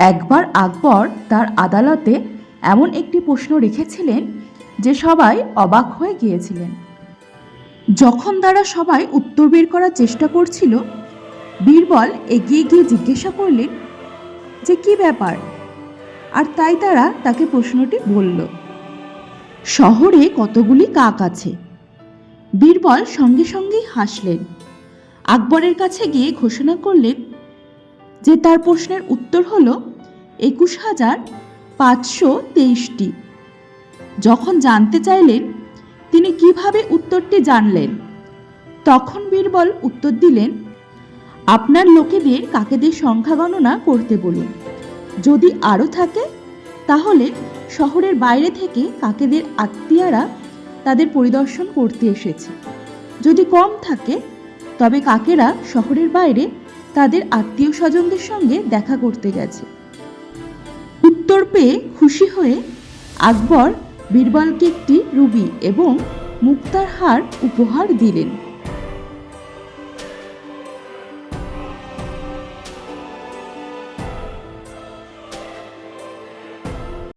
একবার আকবর তার আদালতে এমন একটি প্রশ্ন রেখেছিলেন যে সবাই অবাক হয়ে গিয়েছিলেন। যখন তারা সবাই উত্তর বের করার চেষ্টা করছিল, বীরবল এগিয়ে গিয়ে জিজ্ঞাসা করলেন, যে কি ব্যাপার? আর তাই তারা তাকে প্রশ্নটি বলল, শহরে কতগুলি কাক আছে? বীরবল সঙ্গে সঙ্গেই হাসলেন। আকবরের কাছে গিয়ে ঘোষণা করলেন যে তার প্রশ্নের উত্তর হল একুশ হাজার পাঁচশো তেইশটি। যখন জানতে চাইলেন, তিনি কীভাবে উত্তরটি জানলেন? তখন বীরবল উত্তর দিলেন, আপনার লোকেদের কাকেদের সংখ্যা গণনা করতে বলুন। যদি আরও থাকে, তাহলে শহরের বাইরে থেকে কাকেদের আত্মীয়ারা তাদের পরিদর্শন করতে এসেছে। যদি কম থাকে, তবে কাকেরা শহরের বাইরে তাদের আত্মীয় স্বজনদের সঙ্গে দেখা করতে গেছে। উত্তর পেয়ে খুশি হয়ে আকবর বীরবলকে একটি রুবি এবং মুক্তার হার উপহার দিলেন।